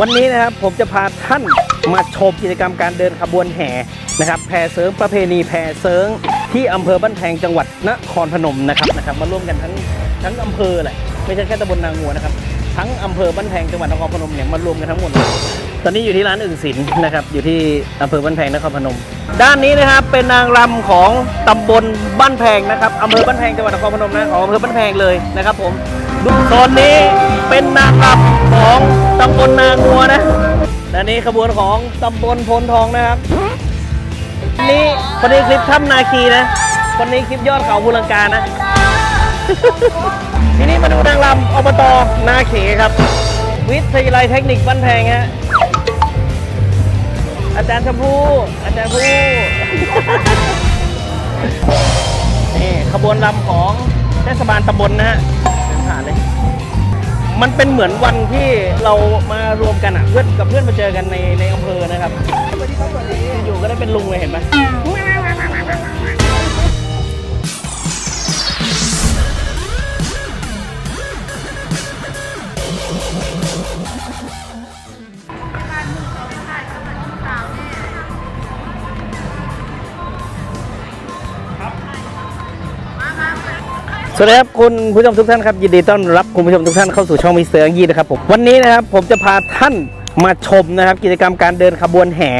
วันนี้นะครับผมจะพาท่านมาชมกิจกรรมการเดินขบวนแห่นะครับแพเสริงประเพณีแพเสริงที่อำเภอบ้านแพงจังหวัดนครพนมนะครับนะครับมาร่วมกันทั้งทั้งอำเภอแหละไม่ใช่แค่ตำบลนางงัวนะครับทั้งอำเภอบ้านแพงจังหวัดนครพนมเนี่ยมารวมกันทั้งหมดตอนนี้อยู่ที่ร้านอึ่งศิลป์นะครับอยู่ที่อำเภอบ้านแพงนครพนม ด้านนี้นะครับเป็นนางรำของตำบลบ้านแพงนะครับอำเภอบ้านแพงจังหวัดนครพนมนะของอำเภอบ้านแพงเลยนะครับผมโซนนี้เป็นนางรำของ ลนางัวนะและนี่ขบวนของตำบลโพนทองนะครับนี่คนนี้คลิปถ้ำนาคีนะ คนนี้คลิปยอดเขาภูลังกานะ ทีนี้มาดูนางรำอบตนาเขครับ วิทยาลัยเทคนิคบ้านแพงฮะอาจารย์ชมพูอาจารย์ผู้นี่ขบวนรำของเทศบาลตำบลนะฮะ มันเป็นเหมือนวันที่เรามารวมกันอะเพื่อนกับเพื่อนมาเจอกันในในอำเภอนะครับอยู่ก็ได้เป็นลุงเลยเห็นไหม สวัสดีครับคุณผู้ชมทุกท่านครับยินดีต้อนรับคุณผู้ชมทุกท่านเข้าสู่ช่องมิสเตอร์อังยีนะครับผมวันนี้นะครับผมจะพาท่านมาชมนะครับกิจกรรมการเดินขบวนแห่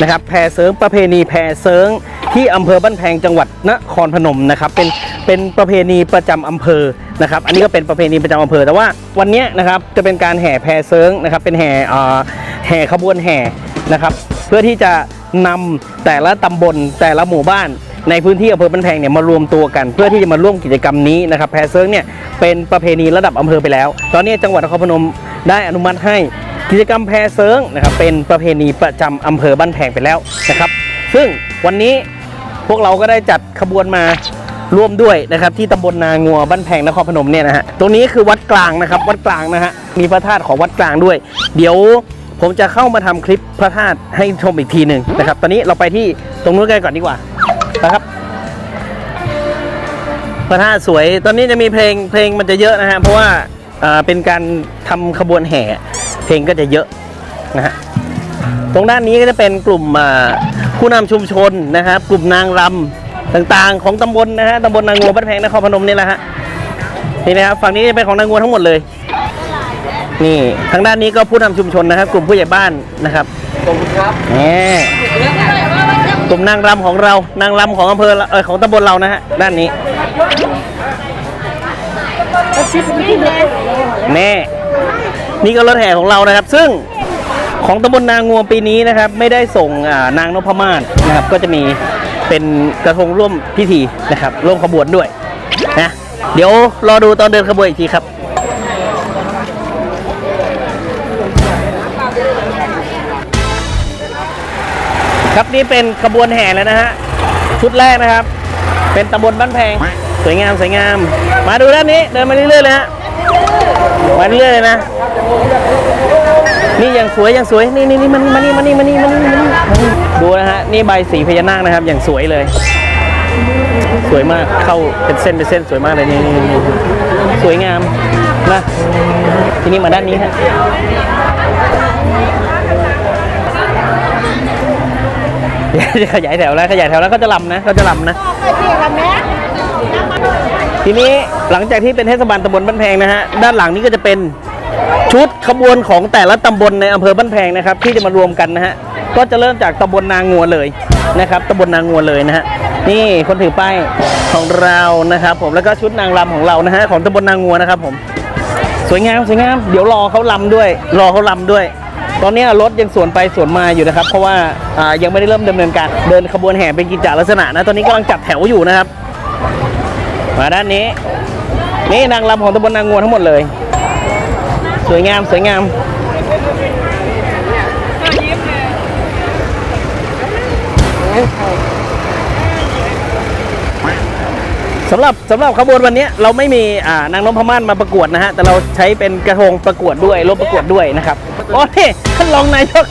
นะครับแพเสริงประเพณีแพเสริงที่อำเภอบ้านแพงจังหวัดนครพนมนะครับเป็นเป็นประเพณีประจำอำเภอนะครับอันนี้ก็เป็นประเพณีประจำอำเภอ แต่ว่าวันนี้นะครับจะเป็นการแห่แพเสริงนะครับเป็นแห่อ่าแห่ขบวนแห่นะครับเพื่อที่จะนำแต่ละตำบลแต่ละหมู่บ้าน ในพื้นที่อำเภอบ้านแพงเนี่ยมารวมตัวกัน เพื่อที่จะมาร่วมกิจกรรมนี้นะครับแพเซิร์งเนี่ยเป็นประเพณีระดับอำเภอไปแล้ว ตอนนี้จังหวัดนครพนมได้อนุมัติให้กิจกรรมแพเซิร์งนะครับเป็นประเพณีประจำอำเภอบ้านแพงไปแล้วนะครับ ซึ่งวันนี้พวกเราก็ได้จัดขบวนมาร่วมด้วยนะครับที่ตำบลนางัวบ้านแพงนครพนมเนี่ยนะฮะตรงนี้คือวัดกลางนะครับวัดกลางนะฮะมีพระธาตุของวัดกลางด้วย เดี๋ยวผมจะเข้ามาทำคลิปพระธาตุให้ชมอีกทีหนึ่งนะครับ ตอนนี้เราไปที่ตรงนู้นกันก่อนดีกว่า นะครับพระธาตุสวย ตอนนี้จะมีเพลงเพลงมันจะเยอะนะฮะ เพราะว่าอ่าเป็นการทำขบวนแห่ เพลงก็จะเยอะนะฮะ ตรงด้านนี้ก็จะเป็นกลุ่มอ่าผู้นำชุมชนนะครับ กลุ่มนางรำต่างๆ ของตำบลนะฮะตำบลนางงัวบ้านแพงนครพนมนี่แหละฮะ นี่นะครับฝั่งนี้จะเป็นของนางงัวทั้งหมดเลย นี่ทางด้านนี้ก็ผู้นำชุมชนนะครับ กลุ่มผู้ใหญ่บ้านนะครับขอบคุณครับนี่ กลุ่มนางรำของเรา นางรำของอำเภอเออของตำบลเรานะฮะ ด้านนี้ แน่นี่ก็รถแห่ของเรานะครับ ซึ่งของตำบลนางงัวปีนี้นะครับ ไม่ได้ส่งนางนพมาศนะครับ ก็จะมีเป็นกระทงร่วมพิธีนะครับ ร่วมขบวนด้วยนะเดี๋ยวรอดูตอนเดินขบวนอีกทีครับ ครับนี่เป็นขบวนแห่แล้วนะฮะชุดแรกนะครับ เป็นตำบลบ้านแพงสวยงามสวยงาม มาดูด้านนี้เดินมาเรื่อยๆเลยฮะมาเรื่อยๆเลยนะ นี่อย่างสวยอย่างสวยนี่นี่นี่มันมานี่มานี่มานี่มานี่มานี่มานี่ดูนะฮะนี่ใบสีพญานาคนะครับ อย่างสวยเลย สวยมากเข้าเป็นเส้นเป็นเส้นสวยมากเลยนี่นี่นี่สวยงามนะทีนี้มาด้านนี้ฮะ เดี๋ยวจะ ขยายแถวแล้วขยายแถวแล้วก็จะลำนะก็จะลำนะ ทีนี้หลังจากที่เป็นเทศบาลตำบลบ้านแพงนะฮะด้านหลังนี้ก็จะเป็นชุดขบวนของแต่ละตำบลในอำเภอบ้านแพงนะครับ ที่จะมารวมกันนะฮะก็จะเริ่มจากตำบลนางงัวเลยนะครับตำบลนางงัวเลยนะฮะนี่คนถือป้ายของเรานะครับ ผมแล้วก็ชุดนางรำของเรานะฮะของตำบลนางงัวนะครับผม สวยงามสวยงามเดี๋ยวรอเขาลำด้วย รอเขาลำด้วย ตอนนี้รถยังสวนไปสวนมาอยู่นะครับ เพราะว่ายังไม่ได้เริ่มดำเนินการเดินขบวนแห่เป็นกิจจลักษณะนะตอนนี้กำลังจัดแถวอยู่นะครับ มาด้านนี้ นี่นางรำของตำบลนางงวนทั้งหมดเลย สวยงามสวยงาม สำหรับสำหรับขบวนวันนี้เราไม่มีอ่านางนพม่านมาประกวดนะฮะแต่เราใช้เป็นกระทงประกวดด้วยรถประกวดด้วยนะครับโอ้นี่ท่านรองนายก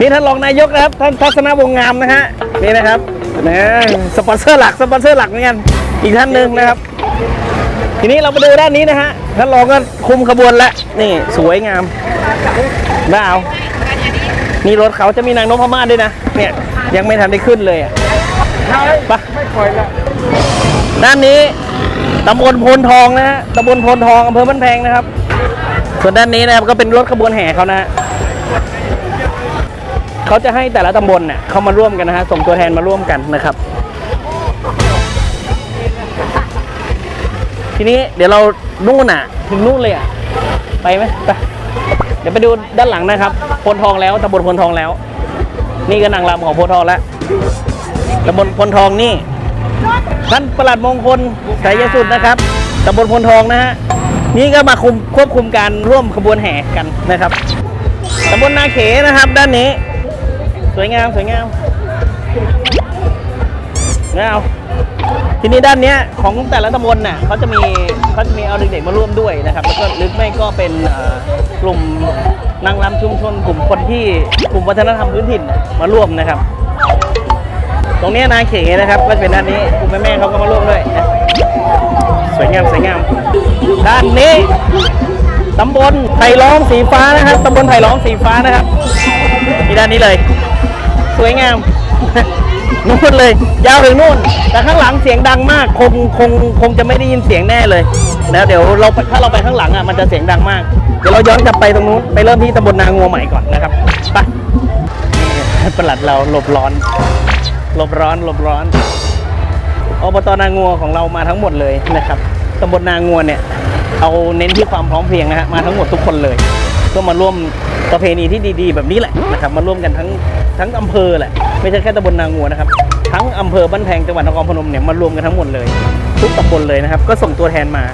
นี่ท่านรองนายกนะครับท่านทัศนวงงามนะฮะนี่นะครับนะสปอนเซอร์หลักสปอนเซอร์หลักเหมือนกันอีกท่านหนึ่งนะครับ ทีนี้เรามาดูด้านนี้นะฮะท่านรองก็คุมขบวนแล้วนี่สวยงามด้เอานี่รถเขาจะมีนางนพม่าศด้วยนะเนี่ยยังไม่ทันได้ขึ้นเลยอะไปไม่คอยละ ด้านนี้ตำบลโพนทองนะฮะตำบลโพนทองอำเภอบ้านแพงนะครับ ส่วนด้านนี้นะครับก็เป็นรถขบวนแห่เขานะฮะเขาจะให้แต่ละตำบลเนี่ยเขามาร่วมกันนะฮะส่งตัวแทนมาร่วมกันนะครับ ทีนี้เดี๋ยวเรานู่นอะ ถึงนู่นเลยอะไปไหมไปเดี๋ยวไปดูด้านหลังนะครับพนทองแล้วตำบลพนทองแล้ว นี่ก็นางรำของโพนทองแล้วตำบลพนทองนี่ ท่านประหลัดมงคลสายยสุดนะครับตำบลพนทองนะฮะนี่ก็มาคุมควบคุมการร่วมขบวนแห่กันนะครับตำบลนาเขนะครับ ด้านนี้ สวยงามสวยงามงามทีนี้ด้านเนี้ยของแต่ละตำบลน่ะเขาจะมีเขาจะมีเอาเด็กๆมาร่วมด้วยนะครับ แล้วก็หรือไม่ก็เป็นกลุ่มนางรำชุมชน กลุ่มคนที่กลุ่มวัฒนธรรมพื้นถิ่นมาร่วมนะครับ ตรงนี้นาเขนะครับ ก็จะเป็นด้านนี้กลุ่มแม่เขาก็มาร่วมด้วยนะสวยงามสวยงาม ด้านนี้ตำบลไผ่ล้อมสีฟ้านะครับตำบลไผ่ล้อมสีฟ้านะครับที่ด้านนี้เลย สวยงามนู่นเลย ยาวถึงนู่น แต่ข้างหลังเสียงดังมากคงคงคงจะไม่ได้ยินเสียงแน่เลยแล้วเดี๋ยวเราถ้าเราไปข้างหลังอะมันจะเสียงดังมาก เดี๋ยวเราย้อนกลับไปตรงนู้นไปเริ่มที่ตำบลนางัวใหม่ก่อนนะครับไปประหลัดเราหลบร้อน หลบร้อนหลบร้อนอบตนางัวของเรามาทั้งหมดเลยนะครับตำบลนางัวเนี่ย เอาเน้นที่ความพร้อมเพรียงนะฮะมาทั้งหมดทุกคนเลย ก็มาร่วมประเพณีที่ดีๆ แบบนี้แหละนะครับมาร่วมกันทั้งทั้งอำเภอแหละไม่ใช่แค่ตำบลนางัวนะครับทั้งอำเภอบ้านแพงจังหวัดนครพนมเนี่ยมารวมกันทั้งหมดเลย ทุกตำบลเลยนะครับ ก็ส่งตัวแทนมา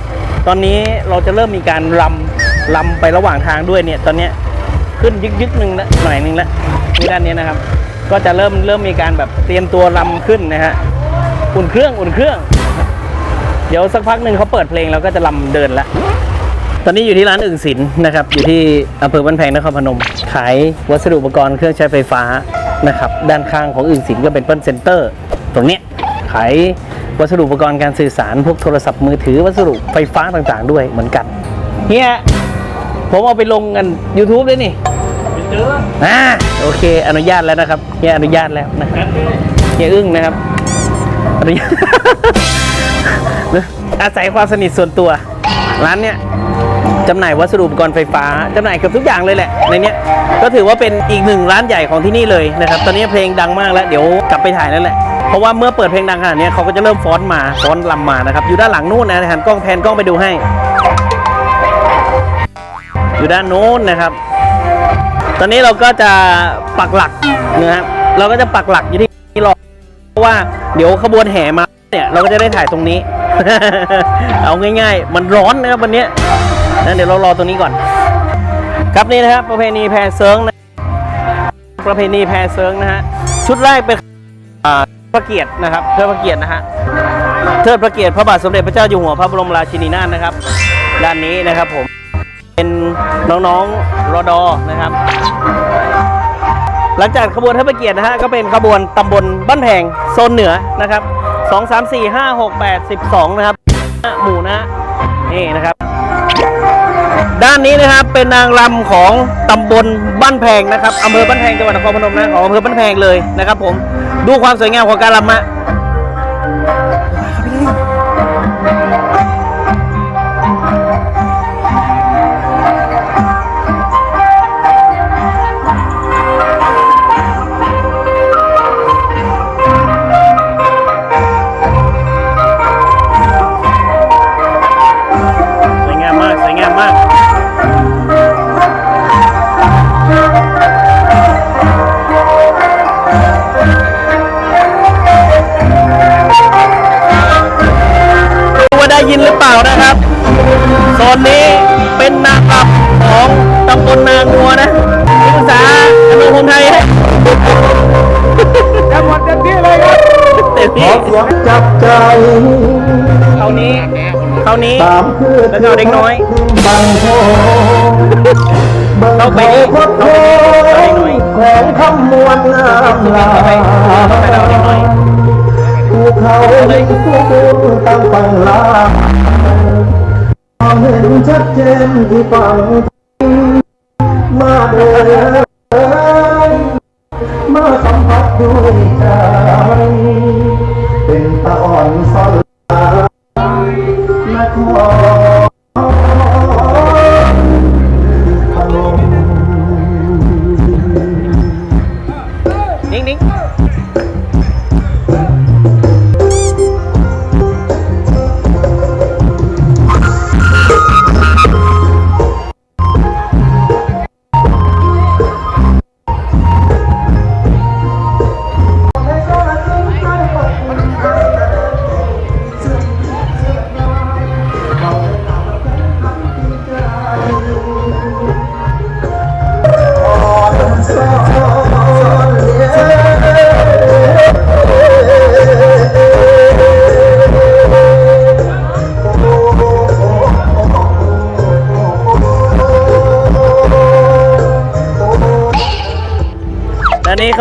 ตอนนี้เราจะเริ่มมีการรำรำไประหว่างทางด้วยเนี่ย ตอนนี้ขึ้นยึกยึกหนึ่งละหน่อยหนึ่งละนี่ด้านนี้นะครับ ก็จะเริ่มเริ่มมีการแบบเตรียมตัวรำขึ้นนะฮะอุ่นเครื่องอุ่นเครื่อง เดี๋ยวสักพักหนึ่งเขาเปิดเพลงเราก็จะลำเดินละตอนนี้อยู่ที่ร้านอึ่งศิลป์นะครับ อยู่ที่อำเภอบ้านแพงนครพนม ขายวัสดุอุปกรณ์เครื่องใช้ไฟฟ้านะครับด้านข้างของอึ่งศิลป์ก็เป็นเปิ้ลเซ็นเตอร์ ตรงนี้ขายวัสดุอุปกรณ์การสื่อสารพวกโทรศัพท์มือถือวัสดุไฟฟ้าต่างๆ ด้วยเหมือนกันเฮียผมเอาไปลงกัน YouTube ด้วยนี่ อ่าโอเค อนุญาตแล้วนะครับเฮียอนุญาตแล้วนะครับเฮียอึ้งนะครับอนุญาตอาศัยความสนิทส่วนตัว ร้านเนี้ยจำหน่ายวัสดุอุปกรณ์ไฟฟ้าจำหน่ายเกือบทุกอย่างเลยแหละในเนี้ยก็ถือว่าเป็นอีกหนึ่งร้านใหญ่ของที่นี่เลยนะครับตอนนี้เพลงดังมากแล้วเดี๋ยวกลับไปถ่ายแล้วแหละเพราะว่าเมื่อเปิดเพลงดังขนาดเนี้ยเขาก็จะเริ่มฟ้อนมาฟ้อนลำมานะครับอยู่ด้านหลังนู่นนะหันกล้องแพนกล้องไปดูให้ อยู่ด้านโน้นนะครับ ตอนนี้เราก็จะปักหลักนะครับเราก็จะปักหลักอยู่ที่นี่รอเพราะว่าเดี๋ยวขบวนแห่มาเนี่ยเราก็จะได้ถ่ายตรงนี้ เอาง่าย ๆ มันร้อนนะครับวันนี้ยนะเดี๋ยวเรารอตรงนี้ก่อน ครับนี่นะครับประเพณีแพเซิงนะประเพณีแพเซิงนะฮะชุดแรกเป็นพระเกียรตินะครับเทิดพระเกียรตินะฮะเทิดพระเกียรติพระบาทสมเด็จพระเจ้าอยู่หัวพระบรมราชินีนาถนะครับ ด้านนี้นะครับผม เป็นน้องๆรอดอนะครับ หลังจากขบวนเทิดพระเกียรตินะฮะก็เป็นขบวนตำบลบ้านแพงโซนเหนือนะครับ 2 3 4 5 6 8 12 นะครับหมู่นะนี่นะครับ ด้านนี้นะครับเป็นนางรำของตำบลบ้านแพงนะครับอำเภอบ้านแพงจังหวัดนครพนมนะของอำเภอบ้านแพงเลยนะครับผมดูความสวยงามของการรำมะ นี้ตามเพื่อแล้วก็เอาเด็กน้อยบางโพเข้าไปนี่พดโพเข้าไปนี่ของคำมวลงามลาเข้าไปเข้าไปเอาเด็กน้อยภูเขาลิงผู้บุญตั้งฟังลามองเห็นชัดเจนที่ฝั่งวมาเดินมาสัมผัสด้วยใจ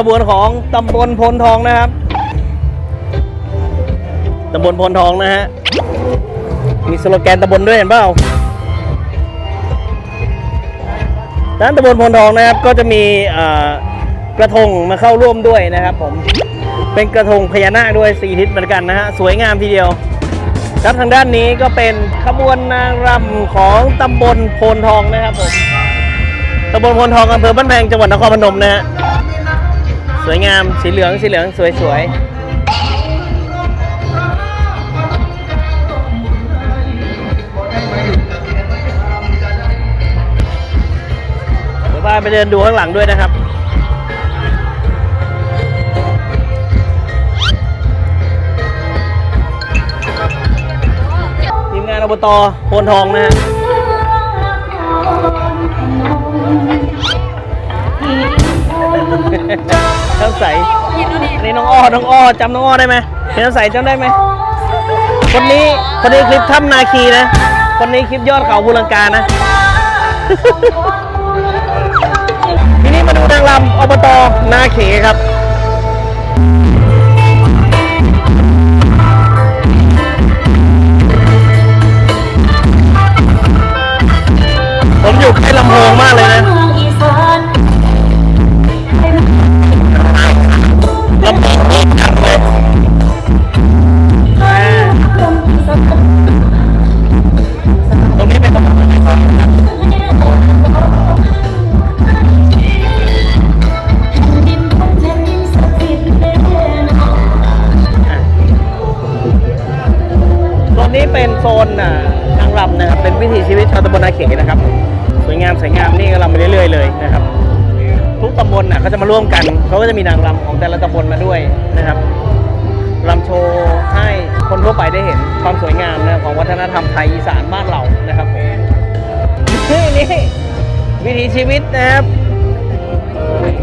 บวนของตำบลพลทองนะครับตำบลพลทองนะฮะ มีสโลแกนตำบลด้วยเห็นเปล่าด้านตำบลพลทองนะครับก็จะมีกระทงมาเข้าร่วมด้วยนะครับผม เป็นกระทงพญานาคด้วยสีทิศเหมือนกันนะฮะ สวยงามทีเดียวครับทางด้านนี้ก็เป็นขบวนนางรำของตำบลโพนทองนะครับผมตำบลโพนทองอำเภอบ้านแพงจังหวัดนครพนมนะฮะ สวยงามสีเหลืองสีเหลืองสวยสวยเดี๋ยวพาไปเดินดูข้างหลังด้วยนะครับทีมงานอบตโพนทองนะฮะ น้ำใสอันนี้น้องอ้อน้องอ้อจำน้องอ้อได้ไหมเห็นน้ำใสจำได้ไหมคนนี้คนนี้คลิปถ้ำนาคีนะ คนนี้คลิปยอดเขาบูลังกานะทีนี้มาดูนางรำอบตนาเขครับผมอยู่ใกล้ลำโพงมากเลย นะครับสวยงามสวยงามนี่ก็รำไปเรื่อย ๆ เลยนะครับ ทุกตำบลน่ะเขาจะมาร่วมกันเขาก็จะมีนางรำของแต่ละตำบลมาด้วยนะครับรำโชว์ให้คนทั่วไปได้เห็นความสวยงามนะของวัฒนธรรมไทยอีสานบ้านเรานะครับนี่วิถีชีวิตนะครับ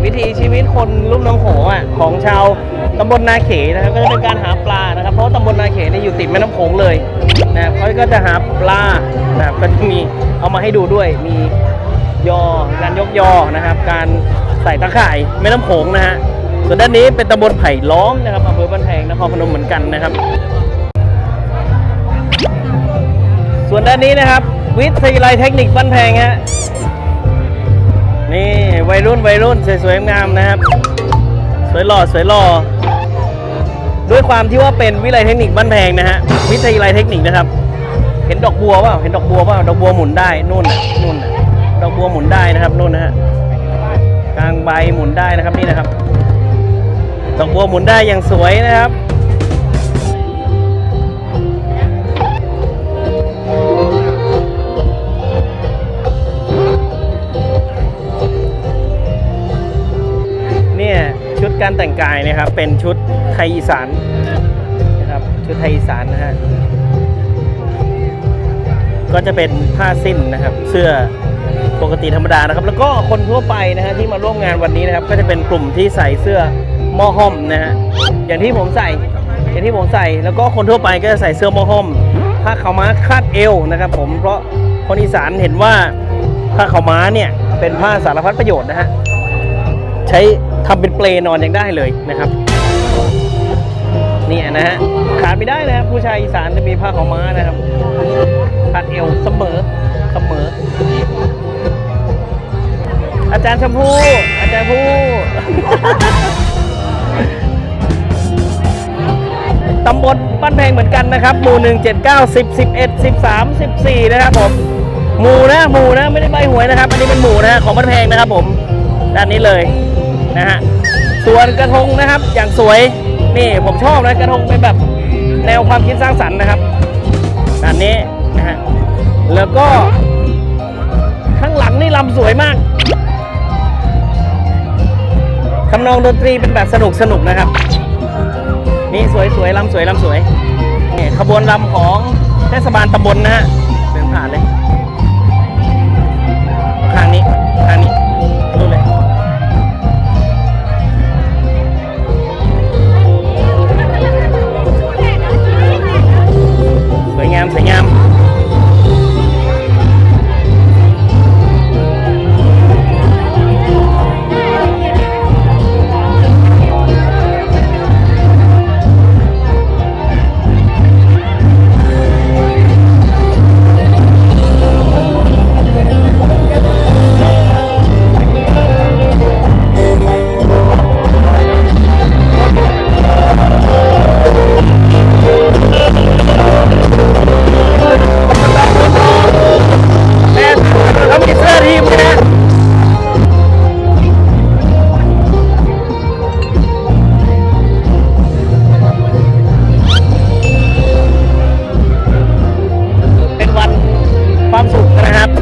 วิถีชีวิตคนลุ่มน้องโขงอะของชาวตำบลนาเขนะครับก็จะเป็นการหาปลานะครับ เพราะตำบลนาเขเนี่ยอยู่ติดแม่น้ำโขงเลยนะครับเขาก็จะหาปลานะครับก็จะมีเอามาให้ดูด้วยมียอการยกยอนะครับ การใส่ตะข่ายแม่น้ำโขงนะฮะส่วนด้านนี้เป็นตำบลไผ่ล้อมนะครับอำเภอบ้านแพงนครพนมเหมือนกันนะครับ ส่วนด้านนี้นะครับ วิทยาลัยเทคนิคบ้านแพงฮะ นี่วัยรุ่นวัยรุ่นสวยๆงามนะครับ สวยหล่อสวยหล่อด้วยความที่ว่าเป็นวิทยาลัยเทคนิคบ้านแพงนะฮะวิทยาลัยเทคนิคนะครับ เห็นดอกบัวเปล่าเห็นดอกบัวเปล่าดอกบัวหมุนได้นู่นน่ะนู่นดอกบัวหมุนได้นะครับนู่นนะฮะกลางใบหมุนได้นะครับนี่นะครับ ดอกบัวหมุนได้อย่างสวยนะครับ การแต่งกายนะครับ เป็นชุดไทยอีสานนะครับชุดไทยอีสานนะฮะก็จะเป็นผ้าสิ้นนะครับ เสื้อปกติธรรมดานะครับ แล้วก็คนทั่วไปนะฮะที่มาร่วมงานวันนี้นะครับ ก็จะเป็นกลุ่มที่ใส่เสื้อมอห้อมนะฮะอย่างที่ผมใส่ อย่างที่ผมใส่ แล้วก็คนทั่วไปก็จะใส่เสื้อมอห้อมผ้าขาวม้าคาดเอวนะครับ ผมเพราะคนอีสานเห็นว่าผ้าขาวม้าเนี่ยเป็นผ้าสารพัดประโยชน์นะฮะใช้ ทำเป็นเปลนอนยังได้เลยนะครับเนี่ยนะฮะขาดไม่ได้นะครับผู้ชายอีสานจะมีผ้าขาวม้านะครับคาดเอวเสมอเสมอ อาจารย์ชมพู่อาจารย์ผู้ตำบลบ้านแพงเหมือนกันนะครับหมู่หนึ่งเจ็ดเก้าสิบสิบเอ็ดสิบสามสิบสี่นะครับผมหมู่นะหมู่นะไม่ได้ใบหวยนะครับ อันนี้เป็นหมู่นะฮะของบ้านแพงนะครับผมด้านนี้เลย นะฮะส่วนกระทงนะครับอย่างสวยนี่ผมชอบนะกระทงเป็นแบบแนวความคิดสร้างสรรค์นะครับด้านนี้นะฮะแล้วก็ ข้างหลังนี่ลำสวยมากทำนองดนตรีเป็นแบบสนุกสนุกนะครับ นี่สวยสวยลำสวยลำสวยนี่ขบวนลำของเทศบาลตำบลนะฮะเดินผ่านเลย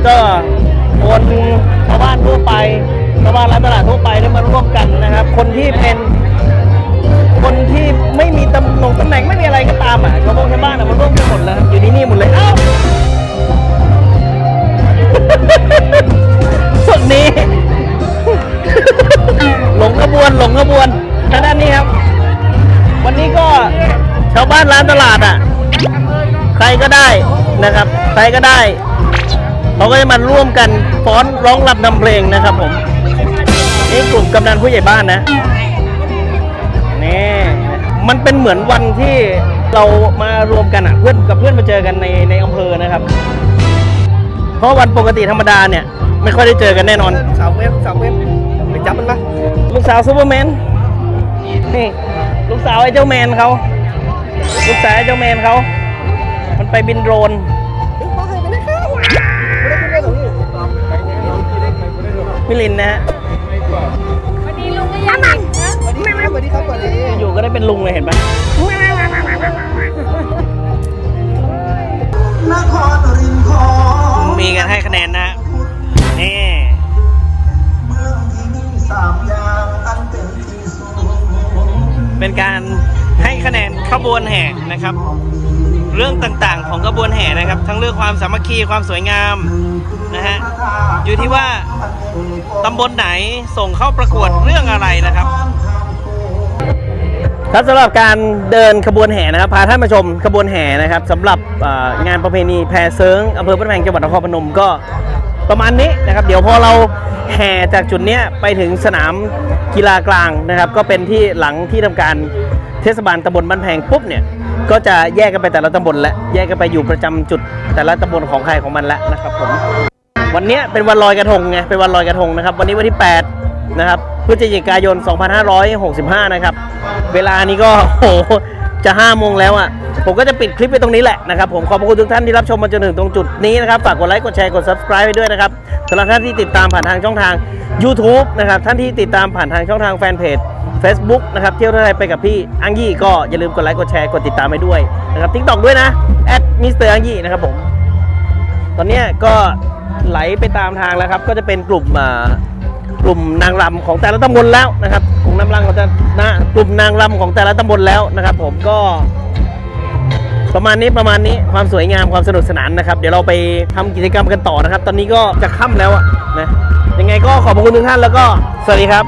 ก็คนชาวบ้านทั่วไปชาวบ้านร้านตลาดทั่วไปได้มาร่วมกันนะครับ คนที่เป็นคนที่ไม่มีตำแหน่งตำแหน่งไม่มีอะไรก็ตามอะชาวบ้านชาวบ้านอะมาร่วมกันหมดแล้วอยู่ที่นี่หมดเลยเอ้าพวกนี้ หลงขบวนหลงขบวนทางด้านนี้ครับ วันนี้ก็ชาวบ้านร้านตลาดอะ ใครก็ได้นะครับ ใครก็ได้ เขาก็จะมาร่วมกันฟ้อนร้องรำนำเพลงนะครับผมนี่กลุ่มกำนันผู้ใหญ่บ้านนะนี่มันเป็นเหมือนวันที่เรามารวมกันอะเพื่อนกับเพื่อนมาเจอกันในในอำเภอนะครับ เพราะวันปกติธรรมดาเนี่ย ไม่ค่อยได้เจอกันแน่นอน สาวเว็บสาวเว็บไปจับมันปะลูกสาวซูเปอร์แมนนี่ลูกสาวไอ้เจ้าแมนเขาลูกสาวไอ้เจ้าแมนเขามันไปบินโดรน มิลินนะฮะวันนี้ลุงก็ยังหนักนะสวัสดีครับสวัสดีครับสวัสดีอยู่ก็ได้เป็นลุงเลยเห็นปะนครรินทร์มีกันให้คะแนนนะฮะนี่เมืองที่มีสามอย่างอันเป็นที่สุดเป็นการให้คะแนนขบวนแห่นะครับ เรื่องต่างๆของขบวนแห่นะครับ ทั้งเรื่องความสามัคคีความสวยงามนะฮะอยู่ที่ว่า ตำบลไหนส่งเข้าประกวดเรื่องอะไรนะครับ ครับสำหรับการเดินขบวนแห่นะครับพาท่านมาชมขบวนแห่นะครับสำหรับงานประเพณีแพเซิงอำเภอพระแพงจังหวัดนครพนมก็ประมาณนี้นะครับ เดี๋ยวพอเราแห่จากจุดนี้ไปถึงสนามกีฬากลางนะครับ ก็เป็นที่หลังที่ทำการเทศบาลตำบลบ้านแพงปุ๊บเนี่ยก็จะแยกกันไปแต่ละตำบลและแยกกันไปอยู่ประจำจุดแต่ละตำบลของใครของมันแล้วนะครับผม วันนี้เป็นวันลอยกระทงไงเป็นวันลอยกระทงนะครับ วันนี้วันที่ 8 นะครับพฤศจิกายน 2565 นะครับ เวลานี้ก็โหจะ5โมงแล้วอะผมก็จะปิดคลิปไปตรงนี้แหละนะครับ ผมขอบคุณทุกท่านที่รับชมมาจนถึงตรงจุดนี้นะครับ ฝากกดไลค์กดแชร์กด subscribe ไปด้วยนะครับสำหรับท่านที่ติดตามผ่านทางช่องทาง YouTube นะครับท่านที่ติดตามผ่านทางช่องทางแฟนเพจ Facebook นะครับเที่ยวไทยไปกับพี่อังยี่ก็อย่าลืมกดไลค์กดแชร์กดติดตามไปด้วยนะครับ TikTok ด้วยนะ @mr อังยี่นะครับผม อนนี้ก็ไหลไปตามทางแล้วครับ ก็จะเป็นกลุ่มอ่ากลุ่มนางรำของแต่ละตำบลแล้วนะครับกลุ่มนางรำของแต่นะกลุ่มนางรำของแต่ละตำบลแล้วนะครับ ผมก็ ประมาณนี้ประมาณนี้ความสวยงามความสนุกสนานนะครับ เดี๋ยวเราไปทำกิจกรรมกันต่อนะครับ ตอนนี้ก็จะค่ำแล้วอะนะยังไงก็ขอบคุณทุกท่านแล้วก็สวัสดีครับ